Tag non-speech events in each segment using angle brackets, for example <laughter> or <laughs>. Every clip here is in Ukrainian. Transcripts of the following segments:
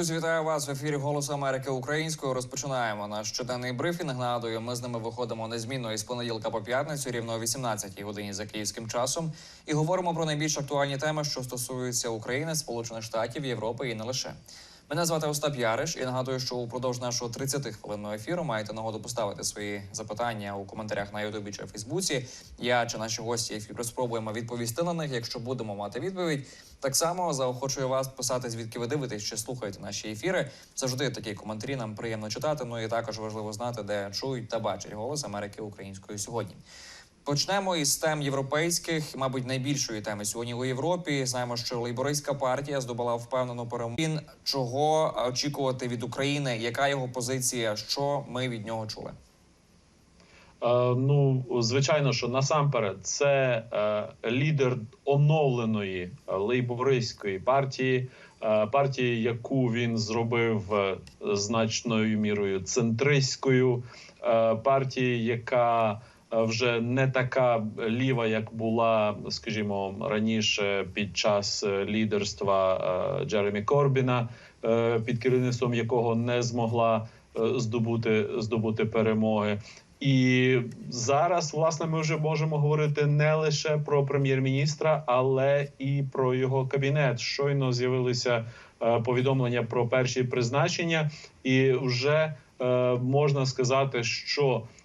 Друзі, вітаю вас в ефірі Голос Америки українською. Розпочинаємо наш щоденний брифінг. Нагадую, ми з ними виходимо незмінно із понеділка по п'ятницю, рівно о 18 годині за київським часом, і говоримо про найбільш актуальні теми, що стосуються України, Сполучених Штатів, Європи і не лише. Мене звати Остап Яриш і нагадую, що упродовж нашого 30 хвилинного ефіру маєте нагоду поставити свої запитання у коментарях на Ютубі чи Фейсбуці. Я чи наші гості ефіру спробуємо відповісти на них. Якщо будемо мати відповідь, так само заохочую вас писати, звідки ви дивитесь чи слухаєте наші ефіри. Завжди такі коментарі нам приємно читати. Ну і також важливо знати, де чують та бачать голос Америки українською сьогодні. Почнемо із тем європейських, мабуть, найбільшої теми сьогодні у Європі. Знаємо, що лейбористська партія здобула впевнену перемогу. Чого очікувати від України? Яка його позиція? Що ми від нього чули? Е, Ну, звичайно, що насамперед це е, лідер оновленої е, лейбористської партії, партії, яку він зробив значною мірою центристською, партії, яка вже не така ліва, як була, скажімо, раніше під час е, лідерства е, Джеремі Корбіна, е, під керівництвом якого не змогла е, здобути здобути перемоги. І зараз, власне, ми вже можемо говорити не лише про прем'єр-міністра, але і про його кабінет. Щойно з'явилися е, повідомлення про перші призначення, і вже е, можна сказати, що е,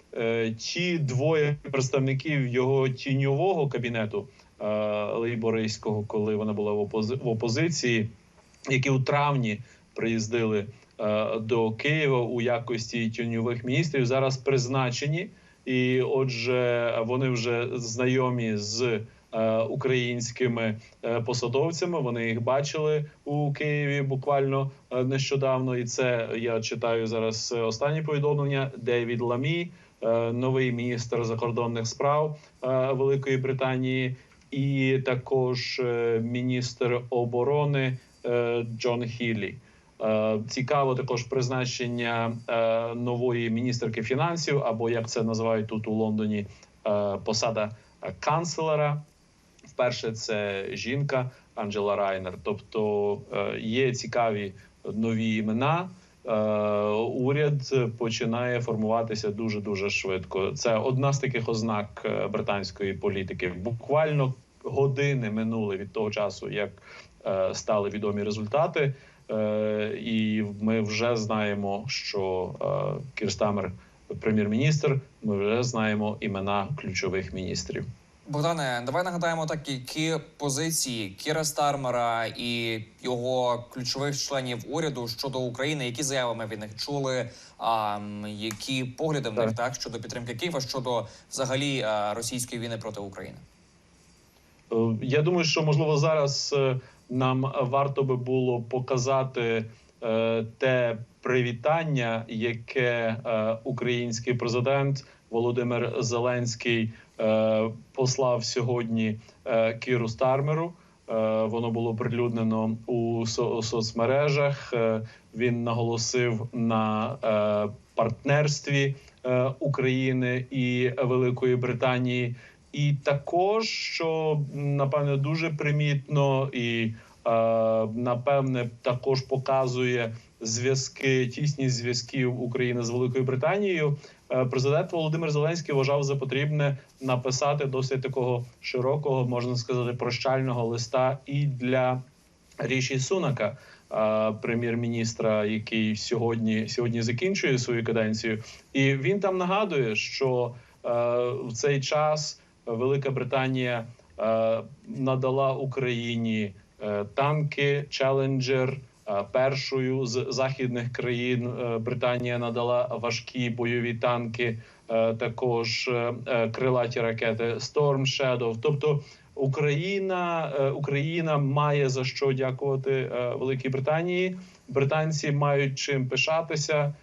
ті двоє представників його тіньового кабінету е, лейбористського, коли вона була в, опози- в опозиції, які у травні приїздили е, до Києва у якості тіньових міністрів, зараз призначені, і отже, вони вже знайомі з е, українськими е, посадовцями. Вони їх бачили у Києві буквально е, нещодавно. І це я читаю зараз е, останні повідомлення. Девід Ламі, е, новий міністр закордонних справ е, Великої Британії, і також е, міністр оборони е, Джон Хіллі. Е, Цікаво також призначення е, нової міністерки фінансів, або як це називають тут у Лондоні, е, посада е, канцлера. Вперше це жінка Анджела Райнер. Тобто е, є цікаві нові імена. Е, Уряд починає формуватися дуже дуже швидко. Це одна з таких ознак е, британської політики. Буквально години минули від того часу, як е, стали відомі результати. І ми вже знаємо, що Кірстамер прем'єр-міністр. Ми вже знаємо імена ключових міністрів. Богдане, давай нагадаємо так, які позиції Кіра Стармера і його ключових членів уряду щодо України, які заяви ми від них чули, а які погляди в них Так. так щодо підтримки Києва щодо взагалі російської війни проти України. Е, Я думаю, що можливо зараз е, нам варто би було показати е, те привітання, яке український президент Володимир Зеленський послав сьогодні е, Кіру Стармеру. Е, Воно було оприлюднено у соцмережах. Е, Він наголосив на е, партнерстві е, України і Великої Британії. І також, що напевне дуже примітно і е, напевне також показує зв'язки, тісні зв'язків України з Великою Британією. е, Президент Володимир Зеленський вважав за потрібне написати досить такого широкого, можна сказати, прощального листа і для Ріші Сунака, е, прем'єр-міністра, який сьогодні сьогодні закінчує свою каденцію, і він там нагадує, що е, в цей час Велика Британія надала Україні танки Челенджер. Е, Першою з західних країн е, Британія надала важкі бойові танки, е, також крилаті ракети Storm Shadow. Тобто Україна, Україна має за що дякувати Великій Британії. Британці мають чим пишатися.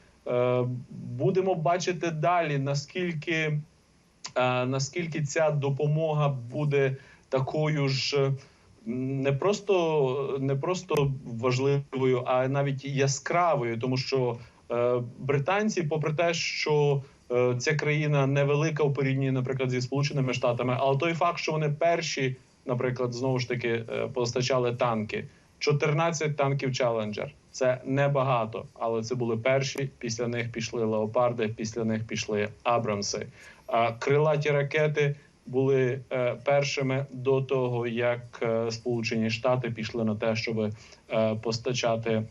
Будемо бачити далі, наскільки наскільки ця допомога буде такою ж не просто не просто важливою, а навіть яскравою, тому що е, британці, попри те, що е, ця країна невелика у порівнянні, наприклад, зі сполученими штатами, але той факт, що вони перші, наприклад, знову ж таки е, постачали танки. 14 танків Челенджер. Це небагато, але це були перші. Після них пішли леопарди, після них пішли Абрамси. А крилаті ракети були е, першими до того, як е, Сполучені Штати пішли на те, щоб е, постачати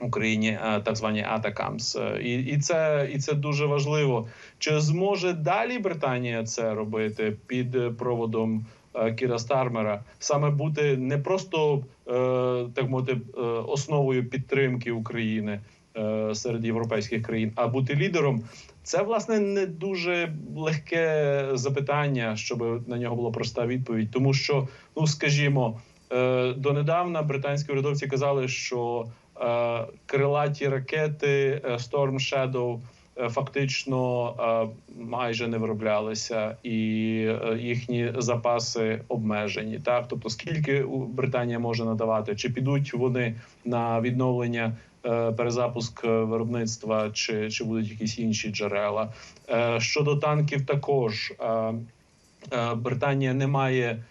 Україні так звані Атакамс. І, і це і це дуже важливо. Чи зможе далі Британія це робити під проводом Кіра Стармера? Саме бути не просто так мовити основою підтримки України серед європейських країн, а бути лідером. Це власне не дуже легке запитання, щоб на нього була проста відповідь, тому що, ну скажімо, е, донедавна британські урядовці казали, що е, крилаті ракети е, Storm Shadow е, фактично е, майже не вироблялися, і е, їхні запаси обмежені. Так, тобто, скільки Британія може надавати, чи підуть вони на відновлення? Е, Перезапуск е, виробництва чи, чи будуть якісь інші джерела. Е, щодо танків, також Британія не має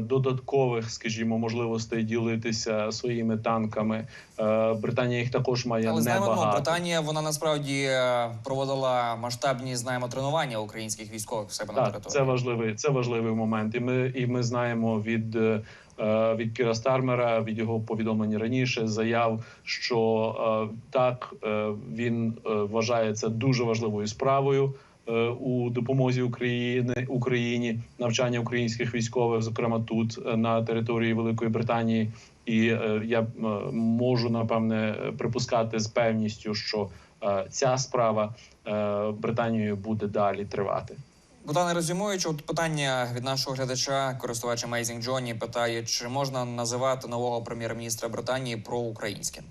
додаткових, скажімо, можливостей ділитися своїми танками. Е, Британія їх також має Але знаємо, небагато. Британія вона насправді е, проводила масштабні знаємо тренування українських військових в себе на Так, території. це важливий, це важливий момент. І ми і ми знаємо від, е, від Кіра Стармера, від його повідомлень раніше, заяв, що е, так е, він е, вважає це дуже важливою справою. Е, У допомозі України Україні навчання українських військових, зокрема тут е, на території Великої Британії, і е, я можу напевне припускати з певністю, що ця справа Британією буде далі тривати. Богдане резюмуючи, от питання від нашого глядача, користувач Amazing Johnny, питає, чи можна називати нового прем'єр-міністра Британії проукраїнським?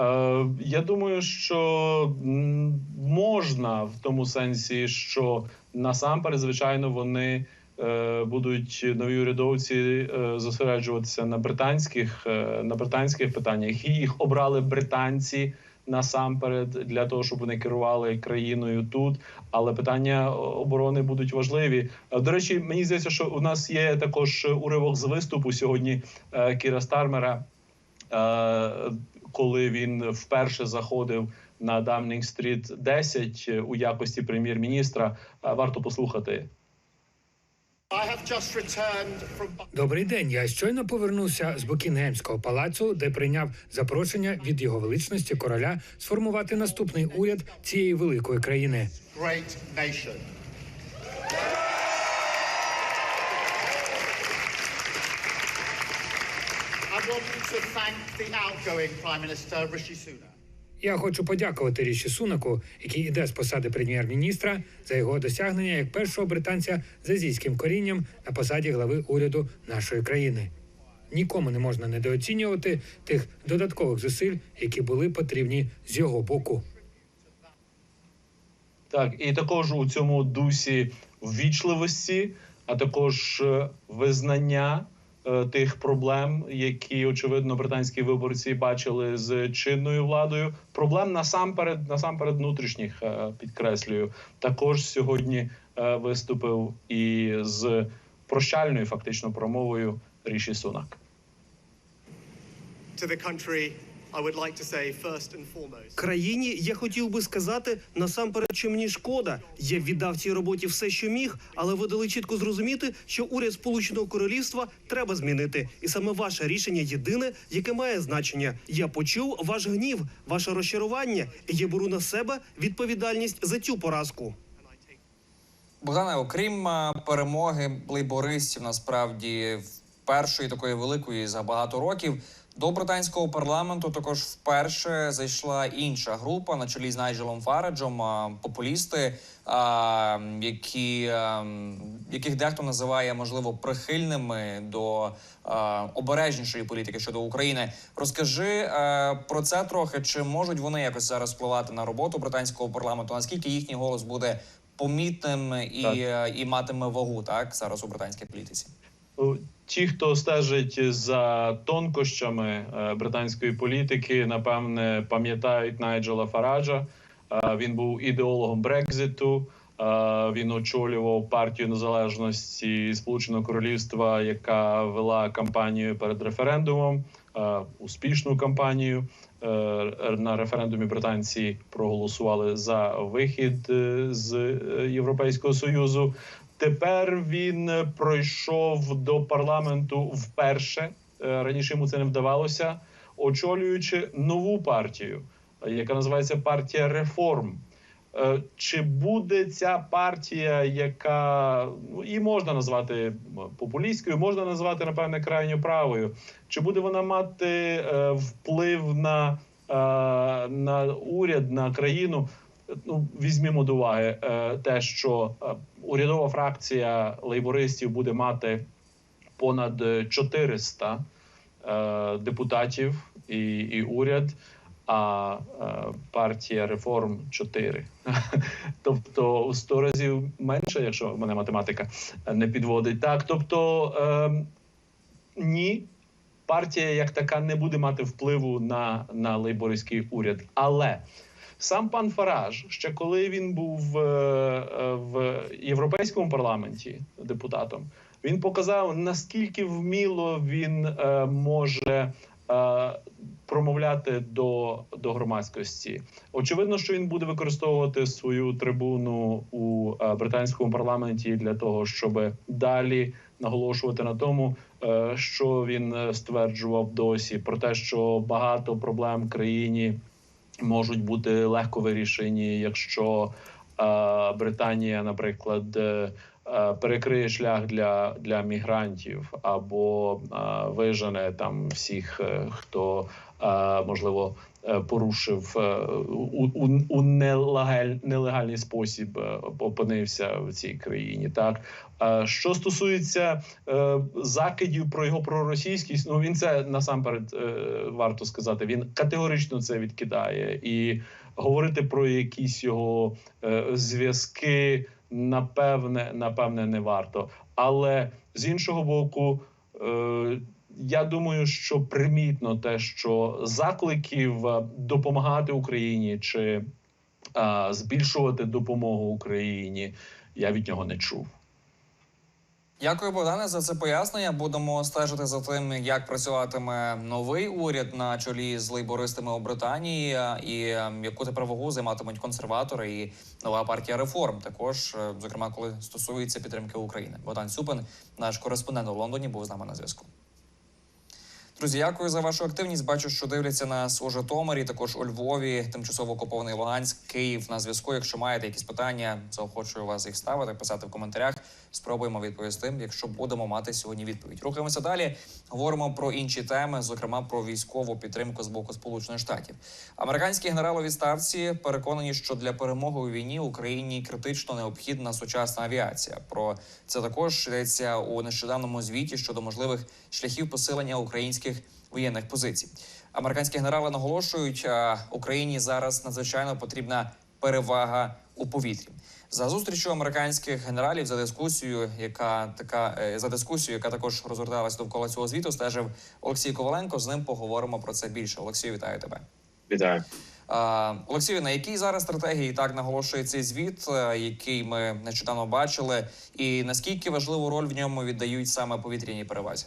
Е, я думаю, що можна в тому сенсі, що насамперед, звичайно, вони е, будуть нові урядовці е, зосереджуватися на британських на британських питаннях. Їх обрали британці насамперед для того, щоб вони керували країною тут. Але питання оборони будуть важливі. До речі, мені здається, що у нас є також уривок з виступу сьогодні Кіра Стармера. Е, коли він вперше заходив на Дамнінг Стріт 10 у якості прем'єр-міністра. Е, Варто послухати. Добрий день. Я щойно повернувся з Букінгемського палацу, де прийняв запрошення від його величності короля сформувати наступний уряд цієї великої країни. Я хочу подякувати Ріші Сунаку, який іде з посади прем'єр-міністра, за його досягнення як першого британця з азійським корінням на посаді глави уряду нашої країни. Нікому не можна недооцінювати тих додаткових зусиль, які були потрібні з його боку. Так, і також у цьому дусі ввічливості, а також е, визнання тих проблем, які очевидно британські виборці бачили з чинною владою. Проблем насамперед, насамперед внутрішніх е, підкреслюю. Також сьогодні е, виступив і з прощальною фактично промовою Ріші Сунак. to the country, I would like to say first and foremost. Країні я хотів би сказати насамперед, що мені шкода. Я віддав цій роботі все, що міг, але ви дали чітко зрозуміти, що уряд Сполученого Королівства треба змінити, і саме ваше рішення єдине, яке має значення. Я почув ваш гнів, ваше розчарування, і я беру на себе відповідальність за цю поразку. Богдане, окрім е, перемоги лейбористів, насправді першої такої великої за багато років. До британського парламенту також вперше зайшла інша група на чолі з Найджелом Фараджем, популісти, які, яких дехто називає можливо прихильними до обережнішої політики щодо України. Розкажи про це трохи. Чи можуть вони якось зараз впливати на роботу британського парламенту? Наскільки їхній голос буде помітним і, і матиме вагу так зараз у британській політиці? Ті, хто стежить за тонкощами е, британської політики, напевне пам'ятають Найджела Фараджа. Е, Він був ідеологом Брекзиту. Він очолював партію незалежності Сполученого Королівства, яка вела кампанію перед референдумом, е, успішну кампанію. Е, На референдумі британці проголосували за вихід е, з е, Європейського союзу. Тепер він е, пройшов до парламенту вперше. Е, Раніше йому це не вдавалося, очолюючи нову партію, яка називається партія реформ. Е, Чи буде ця партія, яка ну, і можна назвати популістською, можна назвати напевне крайньо правою? Чи буде вона мати вплив на, на уряд, на країну? Ну, візьмімо до уваги е, те, що е, урядова фракція лейбористів буде мати понад 400 е, депутатів і, і уряд, а партія реформ 4. <laughs> тобто у 100 разів менше, якщо мене математика не підводить. Так, тобто е, ні, партія як така не буде мати впливу на, на лейбористський уряд. Але сам пан Фараж, ще коли він був е, е, в європейському парламенті депутатом, він показав наскільки вміло він е, може промовляти до, до громадськості. Очевидно, що він буде використовувати свою трибуну у британському парламенті для того, щоб далі наголошувати на тому, що він стверджував досі, про те, що багато проблем в країні можуть бути легко вирішені, якщо е, Британія, наприклад, е, перекриє шлях для, для мігрантів або е, вижене там всіх, е, хто е, можливо порушив е, у, у, у нелегаль, нелегальний спосіб е, опинився в цій країні. Так Е, що стосується е, закидів про його проросійськість, ну він це насамперед е, варто сказати. Він категорично це відкидає і говорити про якісь його е, зв'язки. Напевне, напевне, не варто. Але з іншого боку, е, я думаю, що примітно те, що закликів е, допомагати Україні чи е, збільшувати допомогу Україні, я від нього не чув. Дякую, Богдане, за це пояснення. Будемо стежити за тим, як працюватиме новий уряд на чолі з лейбористами у Британії, е, і яку тепер вагу займатимуть консерватори і нова партія реформ. Також, зокрема, коли стосується підтримки України. Богдан Сюпин, наш кореспондент у Лондоні, був з нами на зв'язку. Друзі, дякую за вашу активність. Бачу, що дивляться нас у Житомирі, також у Львові, тимчасово окупований Луганськ, Київ на зв'язку. Якщо маєте якісь питання, заохочую вас їх ставити, писати в коментарях. Спробуємо відповісти, якщо будемо мати сьогодні відповідь. Рухаємося далі. Говоримо про інші теми, зокрема про військову підтримку з боку Сполучених Штатів. Американські генерали у відставці переконані, що для перемоги у війні Україні критично необхідна сучасна авіація. Про це також йдеться у нещодавному звіті щодо можливих шляхів посилення українських воєнних позицій. Американські генерали наголошують, Україні зараз надзвичайно потрібна перевага у повітрі. За зустрічю американських генералів за дискусію, яка така е, за дискусію, яка також розгорталась довкола цього звіту, стежив Олексій Коваленко. З ним поговоримо про це більше. Олексію, вітаю тебе. Вітаю. Олексію, на якій зараз стратегії так наголошує цей звіт, е, який ми нещодавно бачили, і наскільки важливу роль в ньому віддають саме повітряній перевазі?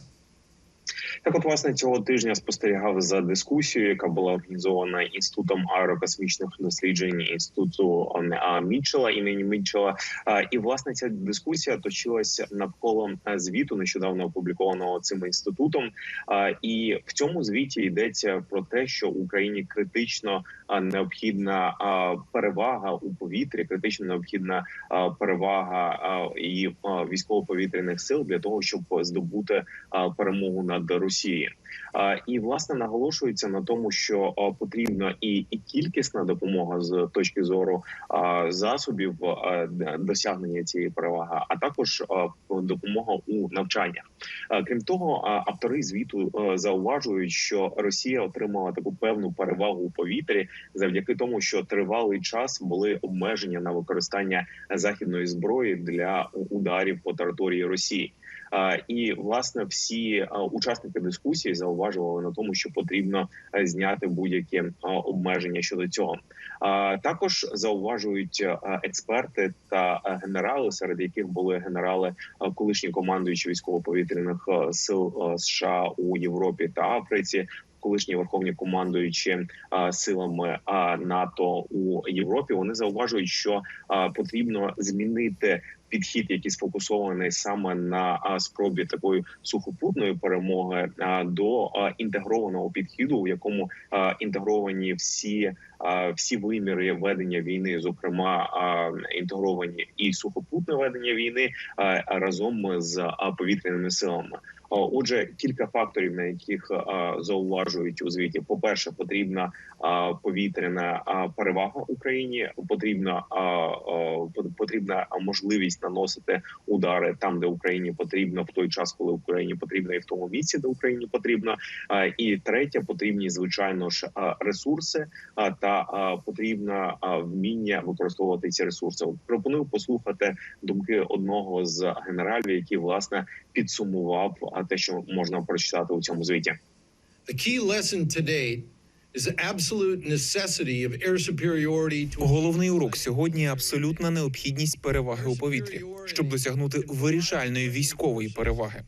Так, от власне цього тижня спостерігав за дискусією, яка була організована інститутом аерокосмічних досліджень інституту Мітчела імені Мітчела. І власне ця дискусія точилася навколо звіту, нещодавно опублікованого цим інститутом. І в цьому звіті йдеться про те, що Україні критично необхідна перевага у повітрі, критично необхідна перевага і військово-повітряних сил для того, щоб здобути перемогу над Росією. А, І власне наголошується на тому, що потрібна і, і кількісна допомога з точки зору засобів досягнення цієї переваги, а також допомога у навчаннях. Крім того, автори звіту зауважують, що Росія отримала таку певну перевагу у повітрі завдяки тому, що тривалий час були обмеження на використання західної зброї для ударів по території Росії. І власне всі учасники дискусії зауважували на тому, що потрібно е, зняти будь-які обмеження щодо цього. Також зауважують експерти та генерали, серед яких були генерали, колишні командуючі військово-повітряних сил США у Європі та Африці. Колишні верховні командуючі а, силами а, НАТО у Європі вони зауважують, що а, потрібно змінити підхід, який сфокусований саме на спробі такої сухопутної перемоги а, до інтегрованого підходу, у якому інтегровані всі всі виміри ведення війни, зокрема інтегровані і сухопутне ведення війни разом з повітряними силами. А, Отже, кілька факторів, на яких зауважують у звіті. По перше, потрібна повітряна перевага Україні. Потрібна потрібна можливість наносити удари там, де Україні потрібно, в той час, коли Україні потрібно, і в тому місці, де Україні потрібно. І третє, потрібні звичайно ж ресурси та а, потрібно а, вміння використовувати ці ресурси. Пропоную послухати думки одного з генералів, який власне підсумував а, те, що можна прочитати у цьому звіті. The key lesson to date is the absolute necessity of air superiority to Головний урок сьогодні абсолютна необхідність переваги у повітрі, щоб досягнути вирішальної військової переваги.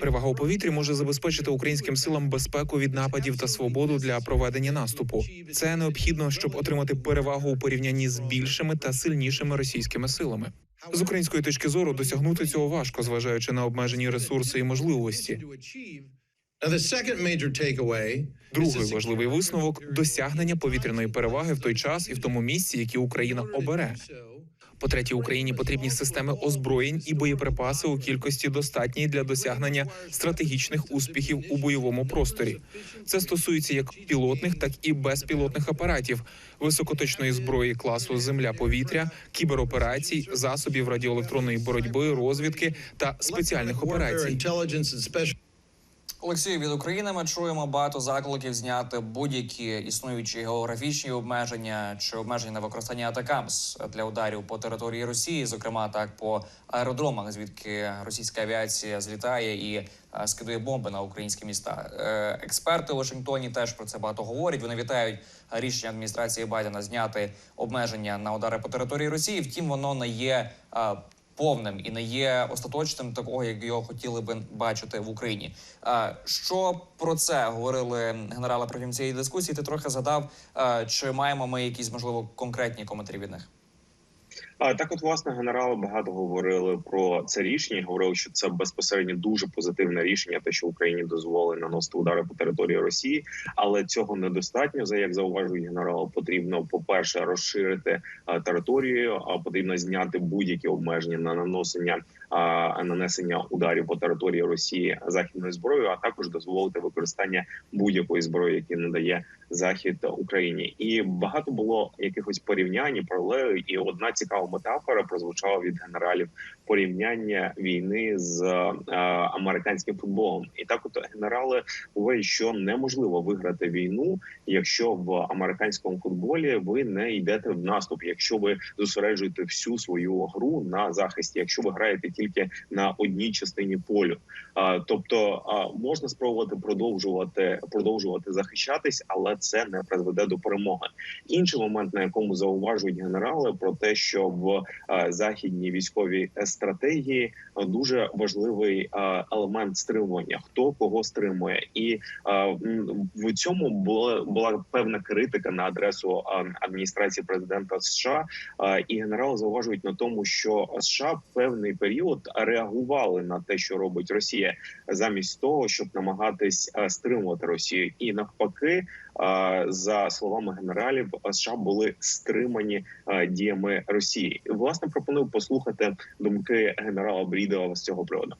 Перевага у повітрі може забезпечити українським силам безпеку від нападів та свободу для проведення наступу. Це необхідно, щоб отримати перевагу у порівнянні з більшими та сильнішими російськими силами. З української точки зору досягнути цього важко, зважаючи на обмежені ресурси і можливості. Другий важливий висновок досягнення повітряної переваги в той час і в тому місці, які Україна обере. По третє, Україні потрібні системи озброєнь і боєприпаси у кількості достатній для досягнення стратегічних успіхів у бойовому просторі. Це стосується як пілотних, так і безпілотних апаратів, високоточної зброї класу земля-повітря, кібероперацій, засобів радіоелектронної боротьби, розвідки та спеціальних операцій. Олексію, від України ми чуємо багато закликів зняти будь-які існуючі географічні обмеження чи обмеження на використання атакамс для ударів по території Росії, зокрема так по аеродромах, звідки російська авіація злітає і е, скидує бомби на українські міста. Е, Експерти у Вашингтоні теж про це багато говорять. Вони вітають рішення адміністрації Байдена зняти обмеження на удари по території Росії. Втім, воно не є. Повним і не є остаточним такого, як його хотіли би бачити в Україні. Що про це говорили генерали протягом цієї дискусії? Ти трохи згадав, чи маємо ми якісь можливо конкретні коментарі від них? Так, от власне, генерали багато говорили про це рішення. Говорили, що це безпосередньо дуже позитивне рішення, те, що Україні дозволили наносити удари по території Росії, але цього недостатньо. За як зауважують генерали, потрібно по перше розширити територію, а потрібно зняти будь-які обмеження на наносення нанесення ударів по території Росії західною зброєю, а також дозволити використання будь-якої зброї, які надає захід Україні. І багато було якихось порівнянь, і паралелей. І одна цікава метафора прозвучала від генералів порівняння війни з е, американським футболом. І так, от генерали говорять, що неможливо виграти війну, якщо в американському футболі ви не йдете в наступ, якщо ви зосереджуєте всю свою гру на захисті, якщо ви граєте тільки на одній частині полю. А, тобто а, можна спробувати продовжувати продовжувати захищатись, але це не призведе до перемоги. Інший момент, на якому зауважують генерали, про те, що в західній військовій стратегії дуже важливий елемент стримування: хто кого стримує, і в цьому була була певна критика на адресу адміністрації президента США. І генерали зауважують на тому, що США певний період реагували на те, що робить Росія, замість того, щоб намагатись стримувати Росію, і навпаки. За словами генералів, США були стримані діями Росії. Власне, пропоную послухати думки генерала Брідова з цього приводу.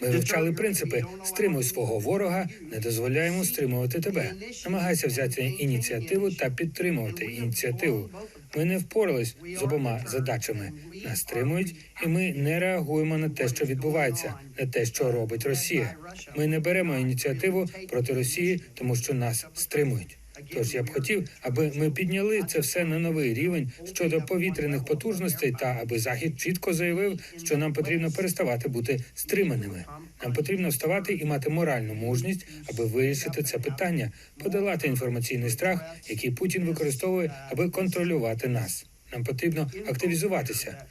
Ми вивчали принципи стримуй свого ворога, не дозволяй йому стримувати тебе. Намагайся взяти ініціативу та підтримувати ініціативу. Ми не впорались з обома задачами. Нас стримують, і ми не реагуємо на те, що відбувається, на те, що робить Росія. Ми не беремо ініціативу проти Росії, тому що нас стримують. Тож я б хотів, аби ми підняли це все на новий рівень щодо повітряних потужностей, та аби захід чітко заявив, що нам потрібно переставати бути стриманими. Нам потрібно вставати і мати моральну мужність, аби вирішити це питання, подолати інформаційний страх, який Путін використовує, аби контролювати нас. Нам потрібно активізуватися.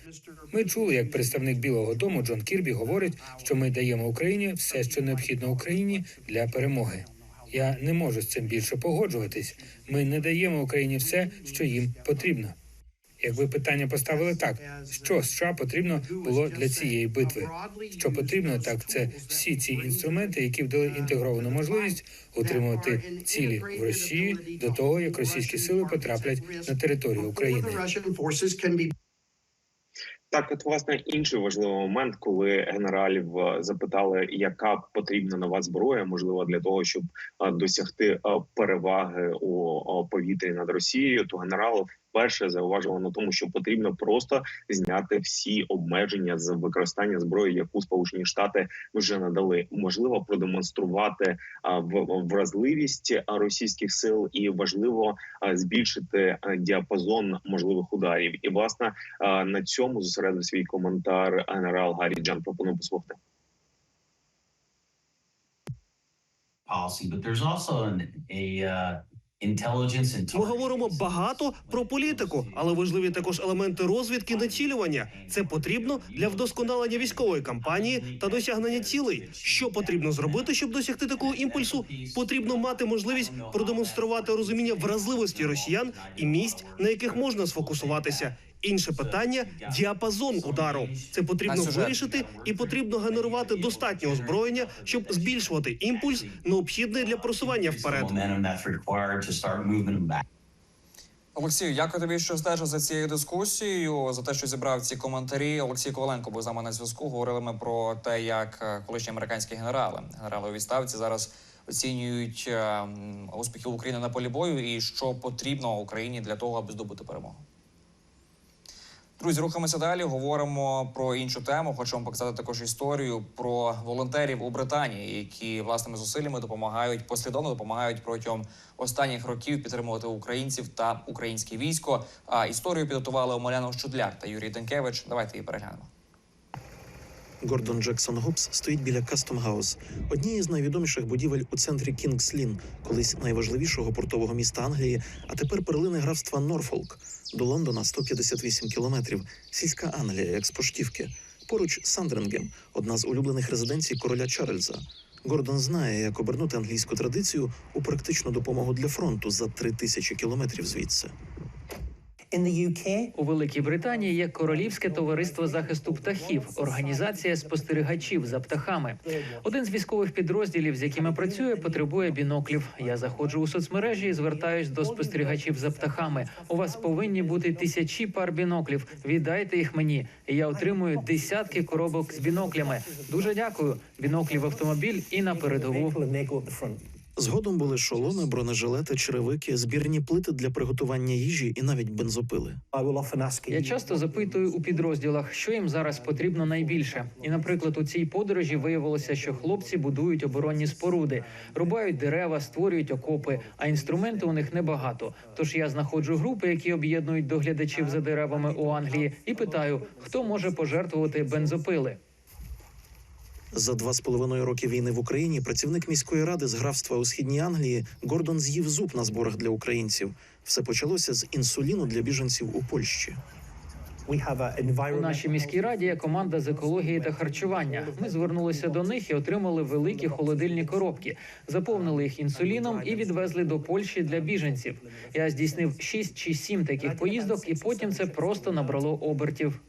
Ми чули, як представник Білого Дому Джон Кірбі говорить, що ми даємо Україні все, що необхідно Україні для перемоги. Я не можу з цим більше погоджуватись. Ми не даємо Україні все, що їм потрібно. Якби питання поставили так, що США потрібно було для цієї битви? Що потрібно, так це всі ці інструменти, які вдали інтегровану можливість утримувати цілі в Росії до того, як російські сили потраплять на територію України. Так, от власне інший важливий момент, коли генералів е, запитали, яка потрібна нова зброя, можливо, для того, щоб е, досягти е, переваги у повітрі над Росією, то генерали вперше зауважили на тому, що потрібно просто зняти всі обмеження з використання зброї, яку Сполучені Штати вже надали. Можливо, продемонструвати вразливість російських сил, і важливо збільшити діапазон можливих ударів. І власне на цьому зосередив свій коментар генерал Гаррі Джан. Пропоную послухати. policy, but there's also an, a uh, Ми говоримо багато про політику, але важливі також елементи розвідки націлювання. Це потрібно для вдосконалення військової кампанії та досягнення цілей. Що потрібно зробити, щоб досягти такого імпульсу? Потрібно мати можливість продемонструвати розуміння вразливості росіян і місць, на яких можна сфокусуватися. Інше питання діапазон удару. Це потрібно вирішити, і потрібно генерувати достатньо озброєння, щоб збільшувати імпульс, необхідний для просування вперед. Олексію, дякую тобі, що стежив за цією дискусією, за те, що зібрав ці коментарі. Олексій Коваленко був з нами на зв'язку. Говорили ми про те, як е, колишні американські генерали, генерали у відставці зараз оцінюють е, успіхи України на полі бою і що потрібно Україні для того, аби здобути перемогу. Друзі, рухаємося далі. Говоримо про іншу тему. Хочемо показати також історію про волонтерів у Британії, які власними зусиллями допомагають послідовно допомагають протягом останніх років підтримувати українців та українське військо. А історію підготували Омеляна Щудляк та Юрій Денкевич. Давайте її переглянемо. Гордон Джексон Гобс стоїть біля Кастом Хаус, однієї з найвідоміших будівель у центрі Кінгс Лін, колись найважливішого портового міста Англії, а тепер перлини графства Норфолк. До Лондона 158 кілометрів. Сільська Англія, як з поштівки. Поруч Сандрингем, одна з улюблених резиденцій короля Чарльза. Гордон знає, як обернути англійську традицію у практичну допомогу для фронту за три тисячі кілометрів звідси. У Великій Британії є Королівське товариство захисту птахів, організація спостерігачів за птахами. Один з військових підрозділів, з якими працює, потребує біноклів. Я заходжу у соцмережі і звертаюсь до спостерігачів за птахами. У вас повинні бути тисячі пар біноклів. Віддайте їх мені. Я отримую десятки коробок з біноклями. Дуже дякую. Біноклі в автомобіль і на передову. Згодом були шоломи, бронежилети, черевики, збірні плити для приготування їжі і навіть бензопили. Я часто запитую у підрозділах, що їм зараз потрібно найбільше. І, наприклад, у цій подорожі виявилося, що хлопці будують оборонні споруди, рубають дерева, створюють окопи, а інструменти у них небагато. Тож я знаходжу групи, які об'єднують доглядачів за деревами у Англії, і питаю, хто може пожертвувати бензопили. За два з половиною роки війни в Україні працівник міської ради з графства у східній Англії Гордон з'їв зуб на зборах для українців. Все почалося з інсуліну для біженців у Польщі. У нашій міській раді є команда з екології та харчування. Ми звернулися до них і отримали великі холодильні коробки, заповнили їх інсуліном і відвезли до Польщі для біженців. Я здійснив 6 чи 7 таких поїздок, і потім це просто набрало обертів.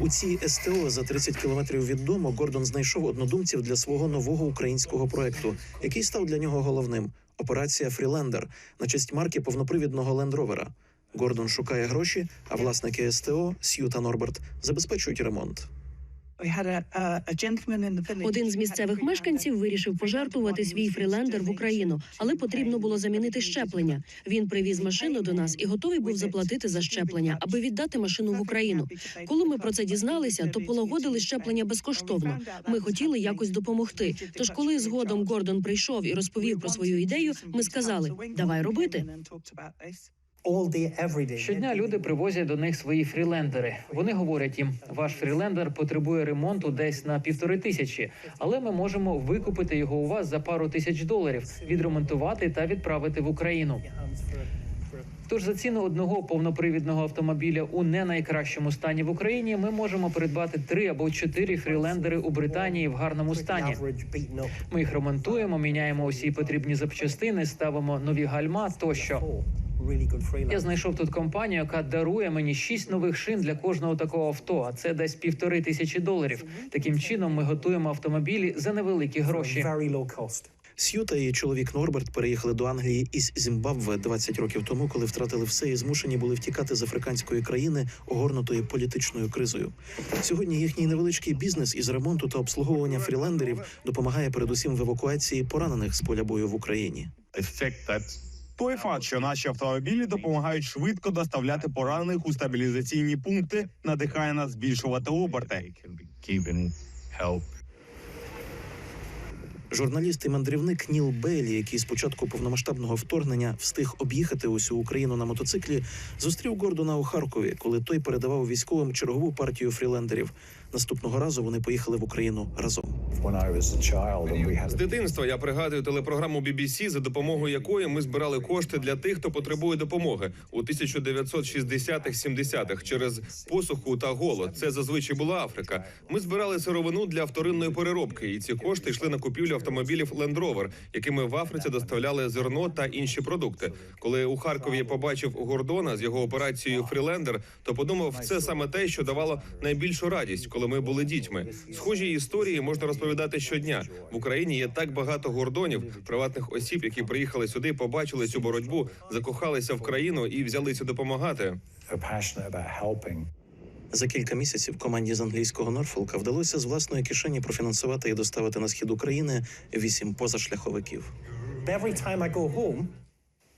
У цій СТО за 30 кілометрів від дому Гордон знайшов однодумців для свого нового українського проекту, який став для нього головним операція Фрілендер на честь марки повнопривідного лендровера. Гордон шукає гроші, а власники СТО Сью та Норберт забезпечують ремонт. Один з місцевих мешканців вирішив пожертвувати свій фрілендер в Україну, але потрібно було замінити щеплення. Він привіз машину до нас і готовий був заплатити за щеплення, аби віддати машину в Україну. Коли ми про це дізналися, то полагодили щеплення безкоштовно. Ми хотіли якось допомогти. Тож, коли згодом Гордон прийшов і розповів про свою ідею, ми сказали: давай робити. Щодня люди привозять до них свої фрілендери. Вони говорять їм, ваш фрілендер потребує ремонту десь на півтори тисячі, але ми можемо викупити його у вас за пару тисяч доларів, відремонтувати та відправити в Україну. Тож за ціну одного повнопривідного автомобіля у не найкращому стані в Україні ми можемо придбати три або чотири фрілендери у Британії в гарному стані. Ми їх ремонтуємо, міняємо усі потрібні запчастини, ставимо нові гальма тощо. Я знайшов тут компанію, яка дарує мені шість нових шин для кожного такого авто. А це десь півтори тисячі доларів. Таким чином ми готуємо автомобілі за невеликі гроші. Сью та її чоловік Норберт переїхали до Англії із Зімбабве 20 років тому, коли втратили все і змушені були втікати з африканської країни, огорнутої політичною кризою. Сьогодні їхній невеличкий бізнес із ремонту та обслуговування фрілендерів допомагає передусім в евакуації поранених з поля бою в Україні. Той факт, що наші автомобілі допомагають швидко доставляти поранених у стабілізаційні пункти, надихає нас збільшувати оберти. Журналіст і мандрівник Ніл Бейлі, який з початку повномасштабного вторгнення встиг об'їхати усю Україну на мотоциклі, зустрів Гордона у Харкові, коли той передавав військовим чергову партію фрілендерів. Наступного разу вони поїхали в Україну разом. З дитинства я пригадую телепрограму BBC, за допомогою якої ми збирали кошти для тих, хто потребує допомоги у 1960-70-х через посуху та голод. Це зазвичай була Африка. Ми збирали сировину для вторинної переробки, і ці кошти йшли на купівлю автомобілів Land Rover, якими в Африці доставляли зерно та інші продукти. Коли у Харкові я побачив Гордона з його операцією Фрілендер, то подумав, це саме те, що давало найбільшу радість, коли ми були дітьми. Схожі історії можна розповідати щодня. В Україні є так багато гордонів, приватних осіб, які приїхали сюди, побачили цю боротьбу, закохалися в країну і взялися допомагати. За кілька місяців команді з англійського Норфолка вдалося з власної кишені профінансувати і доставити на схід України вісім позашляховиків.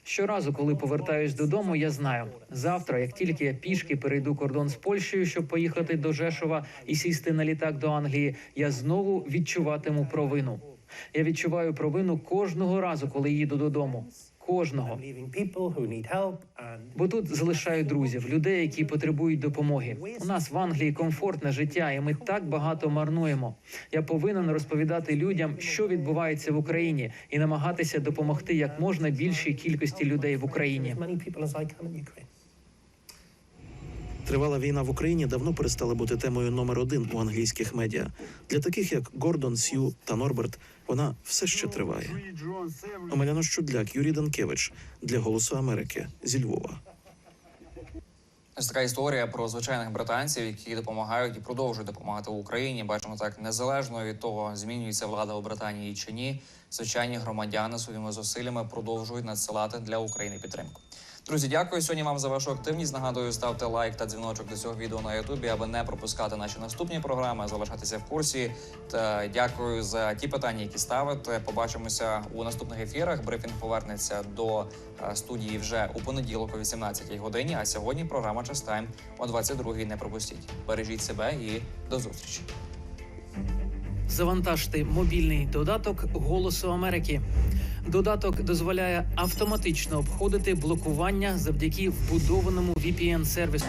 Щоразу, коли повертаюсь додому, я знаю, завтра, як тільки я пішки перейду кордон з Польщею, щоб поїхати до Жешова і сісти на літак до Англії, я знову відчуватиму провину. Я відчуваю провину кожного разу, коли їду додому. Кожного бо тут залишаю друзів, людей, які потребують допомоги. У нас в Англії комфортне життя, і ми так багато марнуємо. Я повинен розповідати людям, що відбувається в Україні, і намагатися допомогти як можна більшій кількості людей в Україні. Тривала війна в Україні давно перестала бути темою номер один у англійських медіа. Для таких як Гордон, Сью та Норберт вона все ще триває. Омеляно Щудляк, Юрій Данкевич для Голосу Америки зі Львова. Ось така історія про звичайних британців, які допомагають і продовжують допомагати Україні. Бачимо так незалежно від того, змінюється влада у Британії чи ні. Звичайні громадяни своїми зусиллями продовжують надсилати для України підтримку. Друзі, дякую сьогодні вам за вашу активність. Нагадую, ставте лайк та дзвіночок до цього відео на Ютубі, аби не пропускати наші наступні програми, залишатися в курсі. Та дякую за ті питання, які ставите. Побачимося у наступних ефірах. Брифінг повернеться до е, студії вже у понеділок о 18-й годині. А сьогодні програма «Час Тайм» о 22-й. Не пропустіть. Бережіть себе і до зустрічі. Завантажте мобільний додаток Голосу Америки. Додаток дозволяє автоматично обходити блокування завдяки вбудованому VPN сервісу.